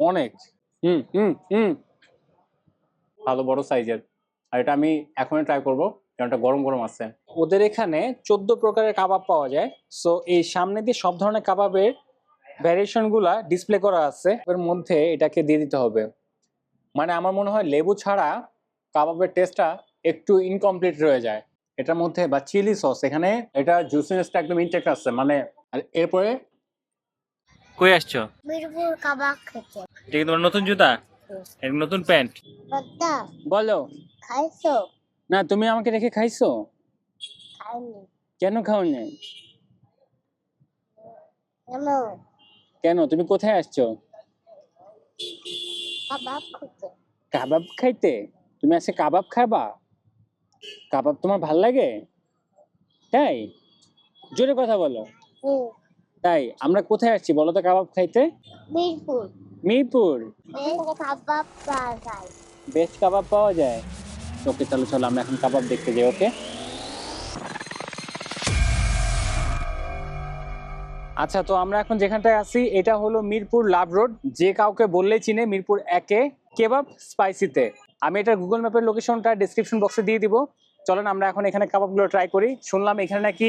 অনেক। হুম হুম হুম। ভালো বড় সাইজের আর এটা আমি এখনই ট্রাই করব। কারণ এটা গরম গরম আছে। ওদের এখানে চোদ্দ প্রকারের কাবাব পাওয়া যায়। সো এই সামনে দিয়ে সব ধরনের কাবাবের ভ্যারিয়েশনগুলা ডিসপ্লে করা আছে। এর মধ্যে এটাকে দিয়ে দিতে হবে। মানে আমার মনে হয় লেবু ছাড়া কাবাবের টেস্টটা একটু ইনকমপ্লিট রয়ে যায়। এটার মধ্যে বা চিলি সস এখানে এটা জুসিনেসটা একদম ইনটেক্ট আছে। মানে আর এরপরে কই আসছো? মিরপুর কাবাব খেতে। এটা কি তোমার নতুন জুতা? এটা নতুন প্যান্ট? বলো। খাইছো? না তুমি আমাকে রেখে খাইছো? খাইনি কেন খাওনি কেন? কেন? তুমি কোথায় আসছো? কাবাব খেতে। কাবাব খাইতে? তুমি আজকে কাবাব খাবা? কাবাব তোমার ভালো লাগে? তাই? জোরে কথা বলো। তাই আমরা কোথায় আসছি বলো তো কাবাব খাইতে? মিরপুর। মিরপুর? বেশ কাবাব পাওয়া যায়। বেস্ট কাবাব পাওয়া যায়। ওকে চলো চলো আমরা এখন কাবাব দেখতে যাই ওকে? আচ্ছা তো আমরা এখন যেখানটায় আছি, এটা হলো মিরপুর লাভ রোড। যে কাউকে বললেই চিনে মিরপুর একে কেবাব স্পাইসিতে। আমি এটা গুগল ম্যাপের লোকেশনটা ডিসক্রিপশন বক্সে দিয়ে দিব। চলেন, আমরা এখন এখানে কাবাবগুলো ট্রাই করি। শুনলাম এখানে নাকি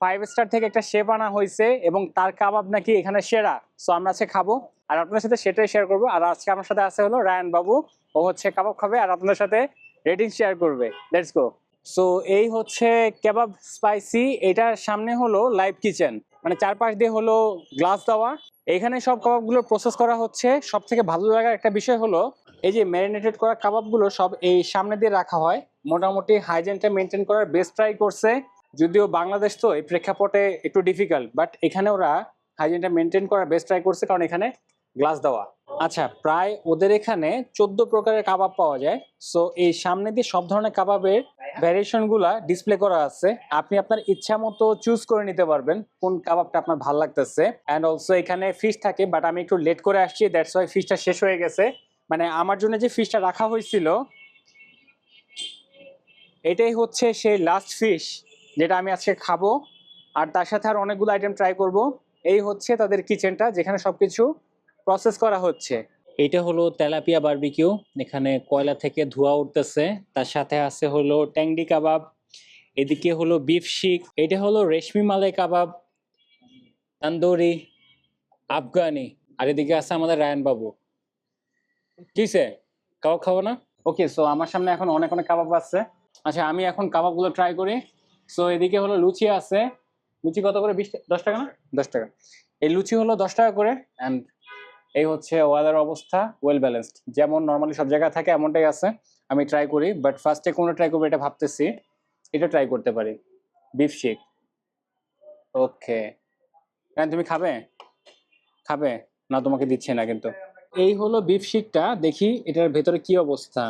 ফাইভ স্টার থেকে একটা শেপ আনা হয়েছে এবং তার কাবাব নাকি এখানে সেরা। সো আমরা আজকে খাব। আর আপনার সাথে সেটাই শেয়ার করব। আর আজকে আমার সাথে আছে হলো রায়ান বাবু। ও হচ্ছে কাবাব খাবে আর আপনাদের সাথে রেটিং শেয়ার করবে। লেটস গো সো এই হচ্ছে কেবাব স্পাইসি। এটার সামনে হলো লাইভ কিচেন মানে চারপাশ দিয়ে হলো গ্লাস দেওয়া। এখানে সব কাবাবগুলো প্রসেস করা হচ্ছে। সব থেকে ভালো লাগার একটা বিষয় হলো, এই যে ম্যারিনেটেড করা কাবাবগুলো সব এই সামনে দিয়ে রাখা হয়। মোটামুটি হাইজেনটা মেনটেন করার বেস্ট ট্রাই করছে। যদিও বাংলাদেশ তো এই প্রেক্ষাপটে একটু ডিফিকাল্ট বাট এখানে ওরা হাইজেনটা মেনটেন করার বেস্ট ট্রাই করছে কারণ এখানে গ্লাস দেওয়া। আচ্ছা প্রায় ওদের এখানে চোদ্দ প্রকারের কাবাব পাওয়া যায়। সো এই সামনে দিয়ে সব ধরনের কাবাবের ভ্যারিয়েশনগুলা ডিসপ্লে করা আছে। আপনি আপনার ইচ্ছা মতো চুজ করে নিতে পারবেন কোন কাবাবটা আপনার ভালো লাগতেছে। অ্যান্ড অলসো এখানে ফিশ থাকে বাট আমি একটু লেট করে আসছি দ্যাটস ওয়াই ফিশটা শেষ হয়ে গেছে। মানে আমার জন্য যে ফিশটা রাখা হয়েছিল, এটাই হচ্ছে সেই লাস্ট ফিশ যেটা আমি আজকে খাব। আর তার সাথে আর অনেকগুলো আইটেম ট্রাই করব। এই হচ্ছে তাদের কিচেনটা যেখানে সবকিছু প্রসেস করা হচ্ছে। এটা হলো তেলাপিয়া বারবিকিউ। এখানে কয়লা থেকে ধোয়া উঠতেছে। তার সাথে আছে হলো ট্যাংডি কাবাব। এদিকে হলো বিফ শিক। এটা হলো রেশমি মালাই কাবাব তান্দুরি আফগানি। আর এদিকে আছে আমাদের রায়ন বাবু। কিসে কাবাব খাব না? ওকে সো আমার সামনে এখন অনেক অনেক কাবাব আছে। আচ্ছা আমি এখন কাবাবগুলো ট্রাই করি। সো এদিকে হলো লুচি আছে। লুচি কত করে? বিশ দশ টাকা না? দশ টাকা। এই লুচি হলো দশ টাকা করে। অ্যান্ড এই হচ্ছে ওয়েদার অবস্থা ওয়েল ব্যালেন্সড যেমন নর্মালি সব জায়গায় থাকে, এমনটাই আছে। আমি ট্রাই করি বাট ফার্স্টে কোনটা ট্রাই করব, এটা ভাবতেছি। এটা ট্রাই করতে পারি। বিফ শেক ওকে তুমি খাবে? খাবে? না, তোমাকে দিচ্ছে না কিন্তু। এই হলো বিফ শিকটা দেখি এটার ভেতরে কি অবস্থা।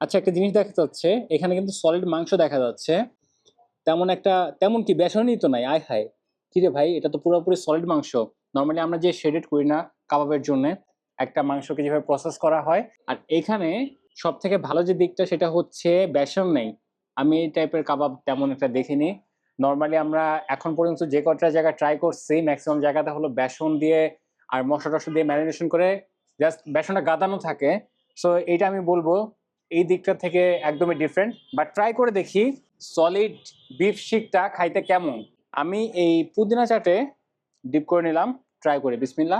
আচ্ছা একটা জিনিস দেখা যাচ্ছে, এখানে কিন্তু সলিড মাংস দেখা যাচ্ছে। তেমন একটা, তেমন কি, বেসনই তো নাই, আয় হায়। কি রে ভাই, এটা তো পুরোপুরি সলিড মাংস। নর্মালি আমরা যে শেডেড করি না কাবাবের জন্য একটা মাংসকে যেভাবে প্রসেস করা হয়। আর এখানে সব থেকে ভালো যে দিকটা সেটা হচ্ছে বেসন নেই। আমি এই টাইপের কাবাব তেমন একটা দেখিনি। নর্মালি আমরা এখন পর্যন্ত যে কটা জায়গা ট্রাই করছি ম্যাক্সিমাম জায়গাতে হলো বেসন দিয়ে আর মশলা টশলা দিয়ে ম্যারিনেশন করে জাস্ট বেসনটা গাদানো থাকে। সো এইটা আমি বলব, এই দিকটা থেকে একদমই ডিফারেন্ট বাট ট্রাই করে দেখি সলিড বিফ শিকটা খাইতে কেমন? আমি এই পুদিনা চাটে ডিপ করে নিলাম ট্রাই করে। বিসমিল্লা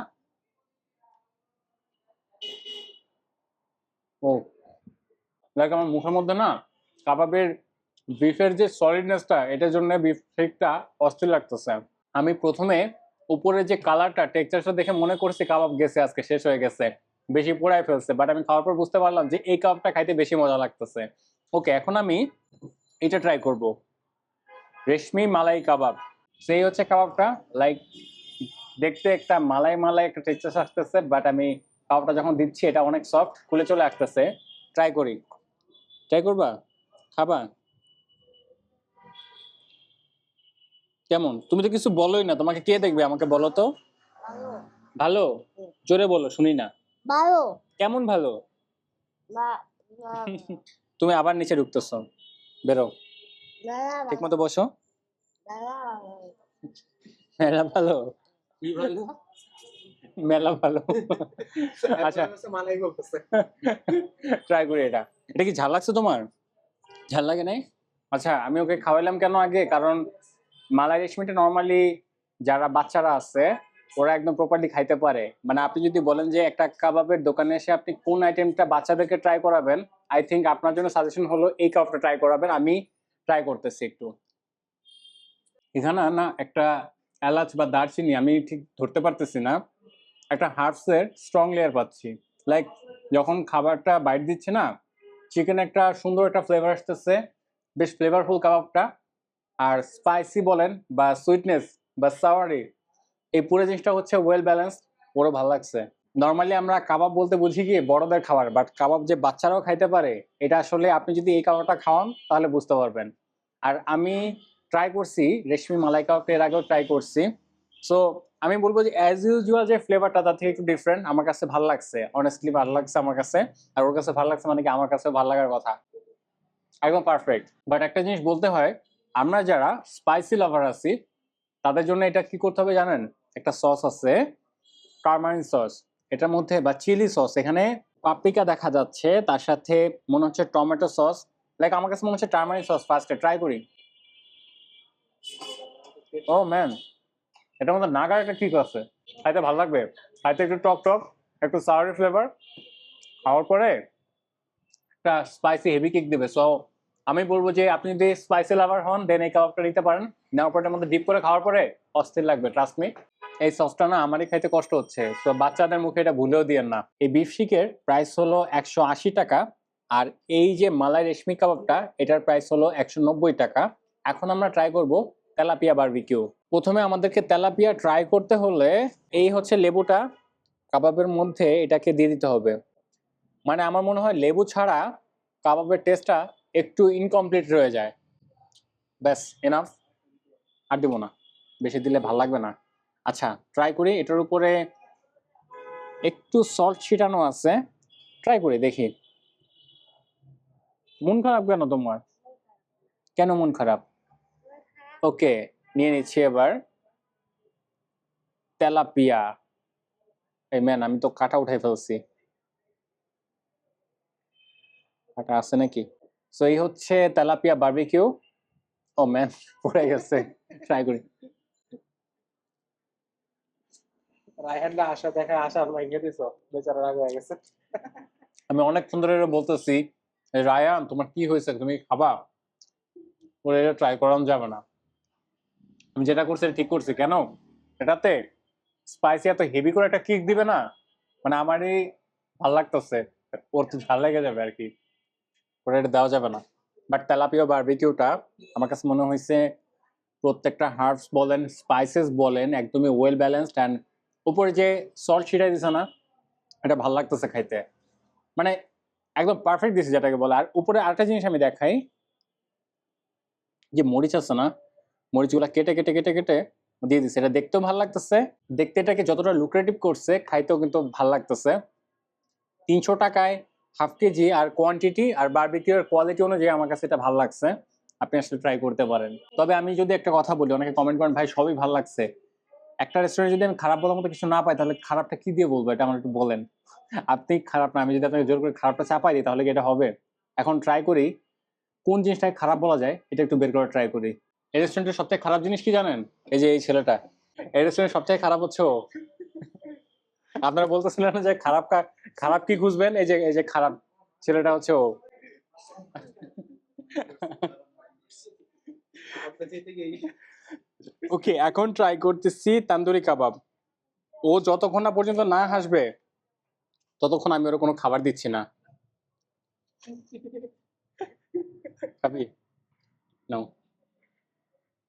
ও। দেখ আমার মুখের মধ্যে না কাবাবের বিফের যে সলিডনেসটা এটার জন্য বিফ শিকটা অস্থির লাগতেছে। আমি প্রথমে উপরে যে কালারটা টেক্সচারটা দেখে মনে করছি কাবাব গেছে, আজকে শেষ হয়ে গেছে। বেশি পোড়ায় ফেলছে বাট আমি খাওয়ার পর বুঝতে পারলাম যে এই কাবাবটা খাইতে বেশি মজা লাগতেছে। ওকে এখন আমি এটা ট্রাই করব। রেশমি মালাই কাবাব। সেই হচ্ছে কাবাবটা। লাইক দেখতে একটা মালাই মালাই একটা টেক্সচার আসতেছে বাট আমি কাবাবটা যখন দিচ্ছি এটা অনেক সফট খুলে চলে আসতেছে। ট্রাই করি। ট্রাই করবা? খাবা? কেমন? তুমি তো কিছু বলোই না। তোমাকে কে দেখবে? আমাকে বলো তো। ভালো? ভালো জোরে বলো শুনি না। ভালো। কেমন ভালো? তুমি আবার নিচে ঢুকতেছো। বেরো। ঠিক মতো বসো। মেলা ভালো। মেলা ভালো? মেলা ভালো। আচ্ছা। মালাই বলতেছে ট্রাই করি এটা। এটা কি ঝাল লাগছে তোমার? ঝাল লাগে নাই? আচ্ছা আমি ওকে খাওয়াইলাম কেন আগে? কারণ মালাই রেশমিটা নর্মালি যারা বাচ্চারা আছে ওরা একদম প্রপারলি খাইতে পারে। মানে আপনি যদি বলেন যে একটা কাবাবের দোকানে এসে আপনি কোন আইটেমটা বাচ্চাদেরকে ট্রাই করাবেন আই থিঙ্ক আপনার জন্য সাজেশন হলো এই কাবাবটা ট্রাই করাবেন। আমি ট্রাই করতেছি একটু। এখানে না একটা এলাচ বা দারচিনি আমি ঠিক ধরতে পারতেছি না। একটা হার্বসের স্ট্রং লেয়ার পাচ্ছি। লাইক যখন খাবারটা বাইট দিচ্ছে না চিকেন একটা সুন্দর একটা ফ্লেভার আসতেছে, বেশ ফ্লেভারফুল কাবাবটা। আর স্পাইসি বলেন বা সুইটনেস বা সাওয়ারি এই পুরো জিনিসটা হচ্ছে ওয়েল ব্যালেন্সড পুরো ভালো লাগছে। নর্মালি আমরা কাবাব বলতে বুঝি কি, বড়দের খাবার বাট কাবাব যে বাচ্চারাও খাইতে পারে, এটা আসলে আপনি যদি এই কাবাবটা খাওয়ান, তাহলে বুঝতে পারবেন। আর আমি ট্রাই করছি, রেশমি মালাই এর আগেও ট্রাই করছি। সো আমি বলব যে অ্যাজ ইউজুয়াল যে ফ্লেভারটা তার থেকে একটু ডিফারেন্ট আমার কাছে ভালো লাগছে। অনেস্টলি ভালো লাগছে আমার কাছে। আর ওর কাছে ভালো লাগছে মানে কি, আমার কাছে ভালো লাগার কথা। একদম পারফেক্ট বাট একটা জিনিস বলতে হয়, আমরা যারা স্পাইসি লাভার আছি, তাদের জন্য এটা কি করতে হবে জানেন? একটা সস আছে টারমারিন সস এটার মধ্যে বা চিলি সস এখানে পাপরিকা দেখা যাচ্ছে, তার সাথে মনে হচ্ছে টমেটো সস লাইক আমার কাছে মনে হচ্ছে টারমারিন সস ফার্স্টে ট্রাই করি। ও ম্যান এটার মধ্যে নাগার একটা কিক আছে। খাইতে ভালো লাগবে। খাইতে একটু টক টক, একটু সাওয়ারি ফ্লেভার খাওয়ার পরে একটা স্পাইসি হেভি কিক দেবে। সো আমি বলব যে আপনি যদি স্পাইসি লাভার হন দেন এই কাবাবটা নিতে পারেন। নেওয়ার পরে মধ্যে ডিপ করে খাওয়ার পরে অস্থির লাগবে ট্রাস্ট মি এই সসটা না আমারই খাইতে কষ্ট হচ্ছে। তো বাচ্চাদের মুখে এটা ভুলেও দিয়েন না। এই বিফ শিকের প্রাইস হলো একশো আশি টাকা আর এই যে মালাই রেশমি কাবাবটা, এটার প্রাইস হলো একশো নব্বই টাকা। এখন আমরা ট্রাই করব তেলাপিয়া বারবিকিউ। প্রথমে আমাদেরকে তেলাপিয়া ট্রাই করতে হলে এই হচ্ছে লেবুটা কাবাবের মধ্যে এটাকে দিয়ে দিতে হবে। মানে আমার মনে হয় লেবু ছাড়া কাবাবের টেস্টটা একটু ইনকমপ্লিট রয়ে যায়। ব্যাস এনাফ আর দিব না। বেশি দিলে ভালো লাগবে না। আচ্ছা ট্রাই করি। এটার উপরে একটু সল্ট ছিটানো আছে। ট্রাই করি, দেখি। মন খারাপ কেন তোমার? কেন মন খারাপ? ওকে নিয়ে নিচ্ছি এবার। তেলাপিয়া। এই ম্যান আমি তো কাটা উঠাই ফেলছি। কাটা আছে নাকি? সো এই হচ্ছে তেলাপিয়া বারবিকিউ ও ম্যান পড়ে গেছে। ট্রাই করি। আশা দেখা আশা ভেঙে দিছো। বেচারা রাগ হয়ে গেছে। আমি অনেক সুন্দর বলতেছি রায়ান তোমার কি হয়েছে? তুমি খাবা? ওরা এটা ট্রাই করানো যাবে না। আমি যেটা করছি ঠিক করছি, কেন? এটাতে স্পাইসি এত হেভি করে একটা কিক দিবে না? মানে আমারই ভালো লাগতেছে। ওর তো ঝাল লেগে যাবে আর কি। ওটা এটা দেওয়া যাবে না। বাট তেলাপিয়া বার্বিকিউটা আমার কাছে মনে হয়েছে প্রত্যেকটা হার্বস বলেন স্পাইসেস বলেন, একদমই ওয়েল ব্যালেন্সড অ্যান্ড উপরে যে সল্ট ছিটাই দিছে না, এটা ভালো লাগতেছে খাইতে। মানে একদম পারফেক্ট দিছে যেটাকে বলে। আর উপরে আরেকটা জিনিস আমি দেখাই, যে মরিচ আছে না মরিচগুলো কেটে কেটে কেটে কেটে দিয়ে দিচ্ছে এটা দেখতেও ভালো লাগতেছে। দেখতে এটাকে যতটা লুক্রেটিভ করছে, খাইতেও কিন্তু ভালো লাগতেছে। তিনশো টাকায় হাফ কেজি আর কোয়ান্টিটি আর বারবিকিউর কোয়ালিটি অনুযায়ী আমার কাছে এটা ভালো লাগছে। আপনি আসলে ট্রাই করতে পারেন। তবে আমি যদি একটা কথা বলি, অনেকে কমেন্ট করেন, ভাই, সবই ভালো লাগছে। একটা রেস্টুরেন্টে যদি আমি খারাপ বলার মতো কিছু না পাই, তাহলে খারাপটা কি দিয়ে বলব? এটা আমার একটু বলেন। আপনি খারাপ না, আমি যদি আপনাকে জোর করে খারাপটা চাপাই দিই, তাহলে কি এটা হবে? এখন ট্রাই করি। কোন জিনিসটাকে খারাপ বলা যায়, এটা একটু বের করে ট্রাই করি। এই রেস্টুরেন্টের সবথেকে খারাপ জিনিস কি জানেন? এই যে এই ছেলেটা। এই রেস্টুরেন্ট সবথেকে খারাপ হচ্ছে ও। আপনারা বলতেছিলেন যে খারাপ খারাপ কি খুঁজবেন? এই যে এই যে খারাপ ছেলেটা হচ্ছে ও। ওকে এখন ট্রাই করতেছি তান্দুরি কাবাব। ও যতক্ষণ না পর্যন্ত না হাসবে, ততক্ষণ আমি ওর কোনো খাবার দিচ্ছি না। খাবি? নাও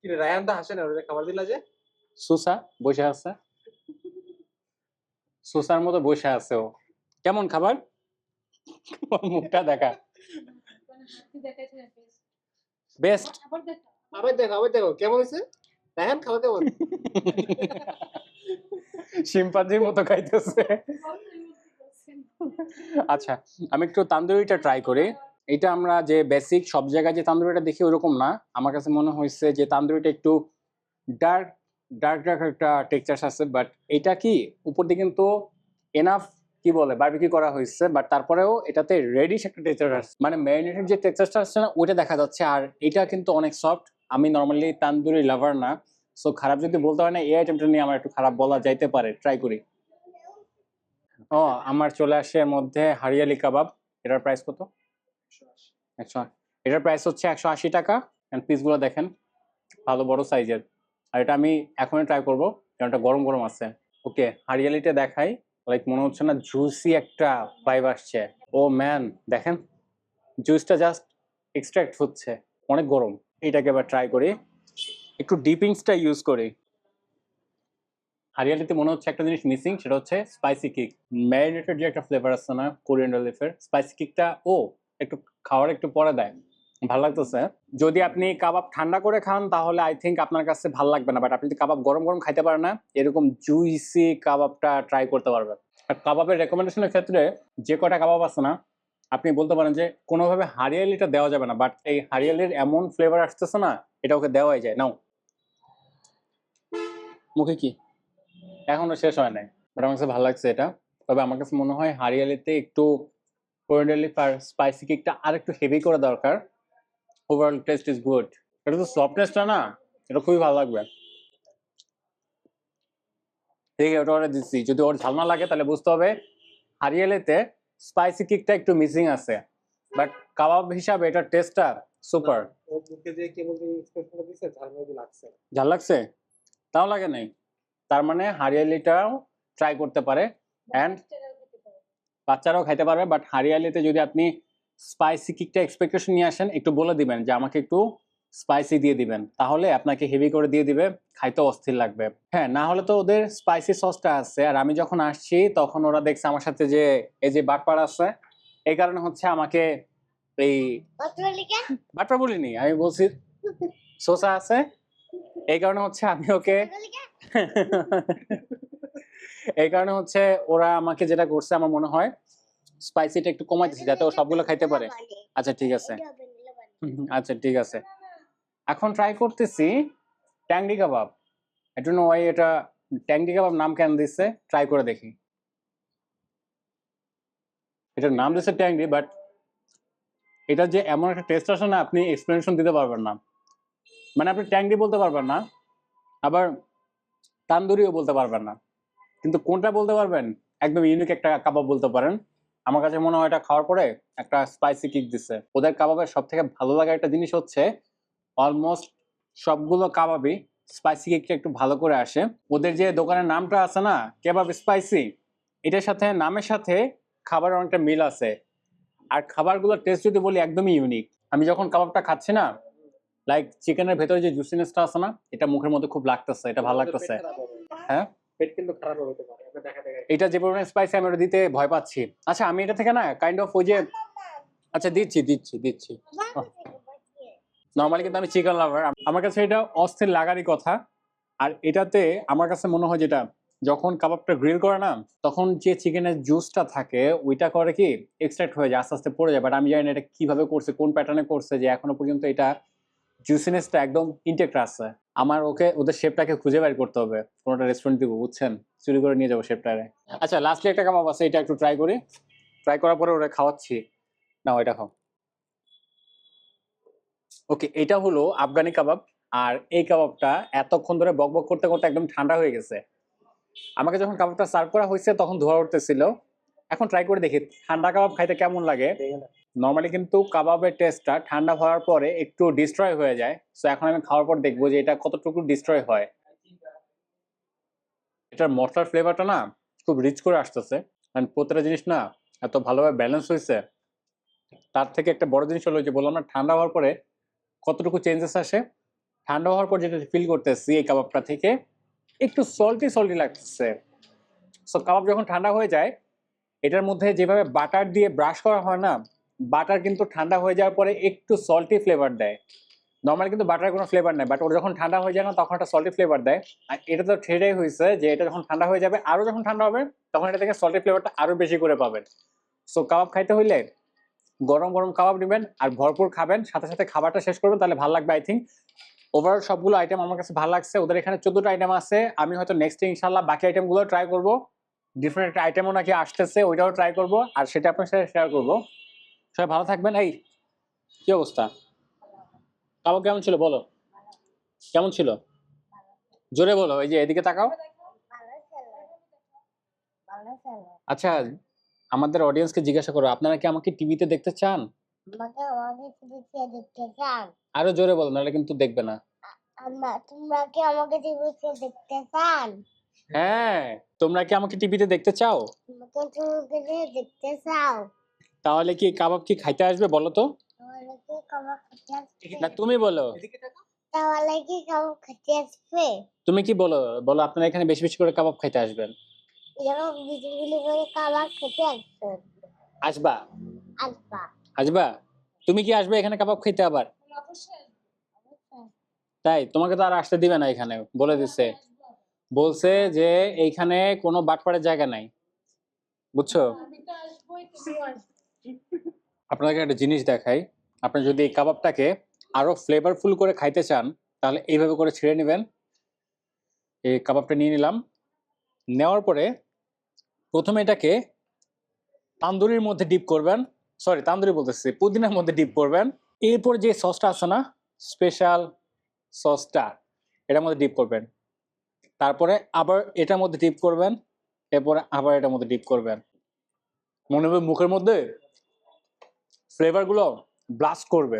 কি রে, রায়হান তো হাসে না? ওরে খাবার দিলা যে? সুসা বসে আছে। সুসার মতো বসে আছে ও। কেমন খাবার? মুখটা দেখা। বেস্ট আবার দেখো আবার দেখো। কেমন হয়েছে? বল শিম্পাঞ্জির মতো খাইতেছে। আচ্ছা আমি একটু তান্দুরিটা ট্রাই করি। এটা আমরা যে বেসিক সব জায়গায় যে তান্দুরিটা দেখি ওরকম না। আমার কাছে মনে হয়েছে যে তান্দুরিটা একটু ডার্ক ডার্ক ডার্ক একটা টেক্সচার আছে বাট এটা কি উপর দিয়ে কিন্তু এনাফ কি বলে বারবিকি করা হয়েছে বাট তারপরেও এটাতে রেডিশ একটা টেক্সচার আছে। মানে ম্যারিনেটেড যে টেক্সচারটা আসছে না, ওইটা দেখা যাচ্ছে। আর এটা কিন্তু অনেক সফট আমি নর্মালি তান্দুরি লাভার না সো খারাপ যদি বলতে হয় না, এই আইটেমটা নিয়ে আমার একটু খারাপ বলা যাইতে পারে। ট্রাই করি। ও, আমার চলে আসে এর মধ্যে হারিয়ালি কাবাব। এটার প্রাইস কত? একশো এটার প্রাইস হচ্ছে একশো আশি টাকা। অ্যান্ড পিসগুলো দেখেন, ভালো বড় সাইজের আর এটা আমি এখনই ট্রাই করব, কারণ এটা গরম গরম আছে। ওকে হারিয়ালিটা দেখাই লাইক মনে হচ্ছে না জুসি একটা ভাইব আসছে। ও ম্যান দেখেন জুসটা জাস্ট এক্সট্রাক্ট হচ্ছে, অনেক গরম। এটাকে এবার ট্রাই করি। একটু ডিপিংসটা ইউজ করি। হারিয়ালিতে মনে হচ্ছে একটা জিনিস মিসিং সেটা হচ্ছে স্পাইসি কিক ম্যারিনেটেড যে একটা ফ্লেভার আছে না কোরিয়ান্ডার লিফের স্পাইসি কিকটা ও একটু খাওয়ার একটু পরে দেয়। ভালো লাগতেছে। যদি আপনি কাবাব ঠান্ডা করে খান, তাহলে আই থিঙ্ক আপনার কাছে ভালো লাগবে না। বাট আপনি যদি কাবাব গরম গরম খাইতে পারেন না, এরকম জুইসি কাবাবটা ট্রাই করতে পারবেন। আর কাবাবের রেকমেন্ডেশনের ক্ষেত্রে যে কটা কাবাব আছে না, আপনি বলতে পারেন যে কোনোভাবে হারিয়ালিটা দেওয়া যাবে না। বাট এই হারিয়ালির এমন ফ্লেভার আসতেছে না, এটা ওকে দেওয়াই যায়। নাও। মুখে কি? এখনও শেষ হয় নাই। বাট আমার কাছে ভালো লাগছে এটা। তবে আমার কাছে মনে হয় হারিয়ালিতে একটু কোরিয়ান্ডার লিফ আর স্পাইসি কেকটা আর একটু হেভি করা দরকার। ওভারঅল টেস্ট ইজ গুড এটা তো সফটনেসটা না এটা খুবই ভালো লাগবে। ঠিক ওটা অর্ডার দিচ্ছি। যদি ওর ঝাল না লাগে তাহলে বুঝতে হবে হারিয়ালিতে স্পাইসি কেকটা একটু মিসিং আছে। বাট কাবাব হিসাবে এটার টেস্টটা সুপার ঝাল লাগছে। তাও লাগে নাই। তার মানে হারিয়ালিটাও ট্রাই করতে পারে। অ্যান্ড বাচ্চারাও খাইতে পারবে বাট হারিয়ালিতে যদি আপনি স্পাইসি কিকটা এক্সপেকটেশন নিয়ে আসেন একটু বলে দিবেন যে আমাকে একটু স্পাইসি দিয়ে দিবেন। তাহলে আপনাকে হেভি করে দিয়ে দিবে খাইতে অস্থির লাগবে। হ্যাঁ না হলে তো ওদের স্পাইসি সসটা আছে। আর আমি যখন আসছি তখন ওরা দেখছে আমার সাথে যে এই যে বাটপার আছে এই কারণে হচ্ছে আমাকে এই বাটপার বলিনি আমি বলছি সোসা আছে এই কারণে হচ্ছে আমি ওকে এই কারণে হচ্ছে ওরা আমাকে যেটা করছে, আমার মনে হয় স্পাইসিটা একটু কমাই দিচ্ছে যাতে ও সবগুলো খাইতে পারে। আচ্ছা ঠিক আছে। আচ্ছা ঠিক আছে। এখন ট্রাই করতেছি ট্যাংরি কাবাব। একটু ওয়াই এটা ট্যাংরি কাবাব নাম কেন দিচ্ছে ট্রাই করে দেখি। এটার নাম দিচ্ছে ট্যাংরি বাট এটা যে এমন একটা টেস্ট আসে না, আপনি এক্সপ্লেনেশন দিতে পারবেন না। মানে আপনি ট্যাংরি বলতে পারবেন না, আবার তান্দুরিও বলতে পারবেন না। কিন্তু কোনটা বলতে পারবেন? একদম ইউনিক একটা কাবাব বলতে পারেন। আমার কাছে মনে হয় এটা খাওয়ার পরে একটা স্পাইসি কিক দিচ্ছে ওদের কাবাবের সব থেকে ভালো লাগা একটা জিনিস হচ্ছে অলমোস্ট সবগুলো কাবাবই স্পাইসি কেকটা একটু ভালো করে আসে। ওদের যে দোকানের নামটা আছে না কেবাব স্পাইসি এটার সাথে নামের সাথে খাবারের অনেকটা মিল আছে। আর খাবারগুলোর টেস্ট যদি বলি একদমই ইউনিক আমি যখন কাবাবটা খাচ্ছি না লাইক চিকেনের ভেতরে যে জুসিনেসটা আছে না এটা মুখের মধ্যে খুব লাগতেছে এটা ভালো লাগতেছে। হ্যাঁ? পেট কিন্তু খারাপ হতে পারে, এটা যে পরিমাণে স্পাইসি আমি দিতে ভয় পাচ্ছি। আচ্ছা আমি এটা থেকে না কাইন্ড অফ ওই যে আচ্ছা দিচ্ছি দিচ্ছি দিচ্ছি। নর্মালি কিন্তু আমি চিকেন লাভার আমার কাছে এটা অস্থির লাগারই কথা। আর এটাতে আমার কাছে মনে হয় যেটা, যখন কাবাবটা গ্রিল করে না, তখন যে চিকেনের জুসটা থাকে, ওইটা করে কি এক্সট্রাক্ট হয়ে যায়, আস্তে আস্তে পড়ে যায়। বাট আমি জানি না এটা কীভাবে করছে, কোন প্যাটার্নে করছে, যে এখনও পর্যন্ত এটা জুসিনেসটা একদম ইনটেক্ট আছে। আমার ওকে, ওদের শেপটাকে খুঁজে বের করতে হবে। কোনোটা রেস্টুরেন্ট দিব, বুঝছেন? চুরি করে নিয়ে যাব শেপটারে আচ্ছা লাস্টলি একটা কাবাব আছে, এটা একটু ট্রাই করি। ট্রাই করার পরে ওরা খাওয়াচ্ছি। না ওইটা খাও। ওকে এটা হলো আফগানি কাবাব। আর এই কাবাবটা এতক্ষণ ধরে বকবক করতে করতে একদম ঠান্ডা হয়ে গেছে। আমাকে যখন কাবাবটা সার্ভ করা হয়েছে, তখন ধোয়া উঠতেছিল। এখন ট্রাই করে দেখি, ঠান্ডা কাবাব খাইতে কেমন লাগে? নর্মালি কিন্তু কাবাবের টেস্টটা ঠান্ডা হওয়ার পরে একটু ডিস্ট্রয় হয়ে যায়। সো এখন আমি খাওয়ার পর দেখব যে এটা কতটুকু ডিস্ট্রয় হয়। এটার মশলার ফ্লেভারটা না খুব রিচ করে আসতেছে। And প্রত্যেকটা জিনিস না এত ভালোভাবে ব্যালেন্স হয়েছে তার থেকে একটা বড় জিনিস হলো যে বললাম না, ঠান্ডা হওয়ার পরে কতটুকু চেঞ্জেস আসে? ঠান্ডা হওয়ার পর যেটা ফিল করতেছি এই কাবাবটা থেকে একটু সল্টি সল্টি লাগছে সো কাবাব যখন ঠান্ডা হয়ে যায়, এটার মধ্যে যেভাবে বাটার দিয়ে ব্রাশ করা হয় না বাটার কিন্তু ঠান্ডা হয়ে যাওয়ার পরে একটু সল্টি ফ্লেভার দেয়। নর্মালি কিন্তু বাটারের কোনো ফ্লেভার নেই বাট ওটা যখন ঠান্ডা হয়ে যায় না, তখন একটা সল্টি ফ্লেভার দেয়। আর এটা তো ঠেড়েই হয়েছে যে এটা যখন ঠান্ডা হয়ে যাবে, আরও যখন ঠান্ডা হবে, তখন এটা থেকে সল্টি ফ্লেভারটা আরও বেশি করে পাবেন। সো কাবাব খাইতে হইলে গরম গরম কাবাব নেবেন আর ভরপুর খাবেন, সাথে সাথে খাবারটা শেষ করবেন, তাহলে ভালো লাগবে আই থিঙ্ক ওভারঅল সবগুলো আইটেম আমার কাছে ভালো লাগছে, ওদের এখানে চোদ্দটা আইটেম আছে, আমি হয়তো নেক্সট ইনশাল্লাহ বাকি আইটেমগুলো ট্রাই করব। ডিফারেন্ট আইটেমও নাকি আসতেছে, ওইটাও ট্রাই করব, আর সেটা আপনার সাথে শেয়ার করব। সবাই ভালো থাকবেন। এই, কি অবস্থা? কাবাব কেমন ছিল বলো? কেমন ছিল? জোরে বলো, এই যে এদিকে তাকাও। আচ্ছা আমাদের অডিয়েন্সকে জিজ্ঞাসা করো, আপনারা কি আমাকে টিভিতে দেখতে চান? আরও জোরে বলো, নাহলে কিন্তু দেখবে না। কি হ্যাঁ তোমরা কি আমাকে টিভিতে দেখতে চাও? দেখতে চাও? তাহলে কি কাবাব কি খাইতে আসবে বলো তো? তাহলে কি কাবাব খেতে আসবে? না তুমি বলো। তাহলে কি কাবাব খেতে আসবে? তুমি কি বলো? বলো আপনারা এখানে বেশি বেশি করে কাবাব খাইতে আসবেন। এরকম বিজুলি করে কাবাব খেতে আসবে। আসবা? আসবা। আসবা? তুমি কি আসবে এখানে কাবাব খাইতে আবার? তাই তোমাকে তো আর আসতে দিবে না এখানে বলে দিচ্ছে বলছে যে এইখানে কোনো বাটপাড়ের জায়গা নাই। বুঝছ? আপনাকে একটা জিনিস দেখাই। আপনি যদি এই কাবাবটাকে আরও ফ্লেভারফুল করে খাইতে চান, তাহলে এইভাবে করে ছিঁড়ে নেবেন। এই কাবাবটা নিয়ে নিলাম। নেওয়ার পরে প্রথমে এটাকে তান্দুরির মধ্যে ডিপ করবেন। সরি তান্দুরি বলতেছি, পুদিনার মধ্যে ডিপ করবেন। এরপর যে সসটা আছে না স্পেশাল সসটা এটার মধ্যে ডিপ করবেন। তারপরে আবার এটার মধ্যে ডিপ করবেন। এরপরে আবার এটার মধ্যে ডিপ করবেন। মনে হবে মুখের মধ্যে ফ্লেভারগুলো ব্লাস্ট করবে।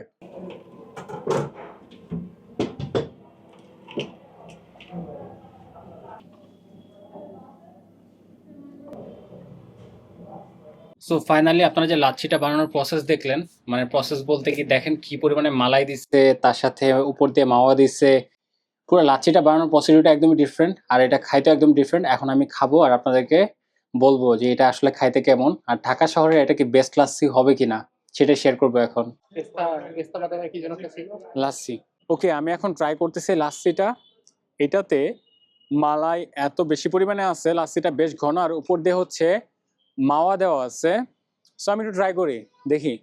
সো ফাইনালি আপনারা যে লাচ্ছিটা বানানোর প্রসেস দেখলেন মানে প্রসেস বলতে কি দেখেন কি পরিমাণে মালাই দিচ্ছে, তার সাথে উপর দিয়ে মাওয়া দিচ্ছে। পুরো লাচ্ছিটা বানানোর প্রসিডিউরটা একদমই ডিফারেন্ট আর এটা খাইতে একদম ডিফারেন্ট এখন আমি খাব আর আপনাদেরকে বলব যে এটা আসলে খাইতে কেমন। আর ঢাকা শহরে এটা কি বেস্ট লাচ্ছি হবে কিনা? সেটা শেয়ার করব এখন। লাচ্ছি। ওকে আমি এখন ট্রাই করতেছি লাচ্ছিটা। এটাতে মালাই এত বেশি পরিমাণে আছে লাচ্ছিটা বেশ ঘন আর উপর দিয়ে হচ্ছে মাওয়া দেওয়া আছে। সো আমি একটু ট্রাই করি দেখি।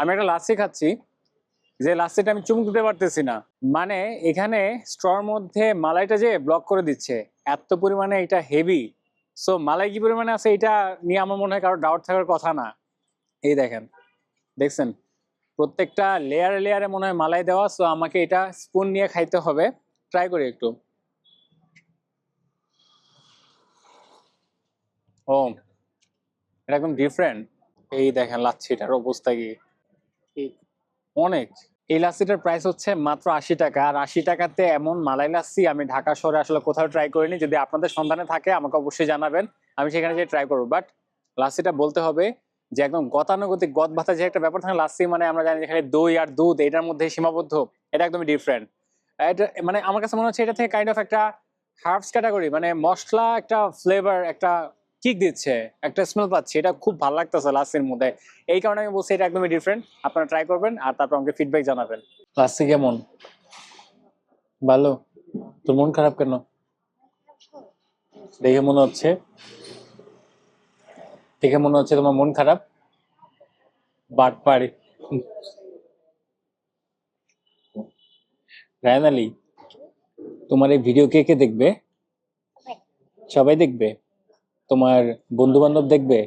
আমি একটা লাচ্ছি খাচ্ছি। যে লাচ্ছিটা আমি চুমুক দিতে পারতেছি না। মানে এখানে স্ট্রর মধ্যে মালাইটা যে ব্লক করে দিচ্ছে, এত পরিমাণে এটা হেভি সো মালাই কি পরিমাণে আছে এটা নিয়ে আমার মনে হয় কারও ডাউট থাকার কথা না। এই দেখেন, দেখছেন? প্রত্যেকটা লেয়ারে লেয়ারে মনে হয় মালাই দেওয়া সো আমাকে এটা স্পুন নিয়ে খাইতে হবে। ট্রাই করি একটু। ও, এটা একদম ডিফারেন্ট এই দেখেন, লাচ্ছিটার অবস্থা কি। অনেক। এই লাচ্ছিটার প্রাইস হচ্ছে মাত্র আশি টাকা। আর আশি টাকাতে এমন মালাই লাচ্ছি আমি ঢাকা শহরে আসলে কোথাও ট্রাই করিনি। যদি আপনাদের সন্ধানে থাকে, আমাকে অবশ্যই জানাবেন। আমি সেখানে যে ট্রাই করব। বাট লাচ্ছিটা বলতে হবে যে, একদম গতানুগতিক গত ভাতা যে একটা ব্যাপার থাকে লাচ্ছি মানে আমরা জানি যেখানে দই আর দুধ, এটার মধ্যে সীমাবদ্ধ। এটা একদমই ডিফারেন্ট এটা মানে আমার কাছে মনে হচ্ছে এটা থেকে কাইন্ড অফ একটা হার্বস ক্যাটাগরি মানে মশলা একটা ফ্লেভার একটা কিক দিচ্ছে একটা স্মেল পাচ্ছি এটা খুব ভালো লাগতেছে লাস্সির মধ্যে। এই কারণে আমি বলছি এটা একদমই ডিফারেন্ট আপনারা ট্রাই করবেন আর তারপর আমাকে ফিডব্যাক জানাবেন। লাস্সি কেমন? ভালো? তোর মন খারাপ কেন? দেখে মনে হচ্ছে? দেখে মনে হচ্ছে তোমার মন খারাপ? বাট পারি। রায়ন আলী তোমার এই ভিডিও কে কে দেখবে? সবাই দেখবে? তোমার বন্ধু বান্ধব দেখবে?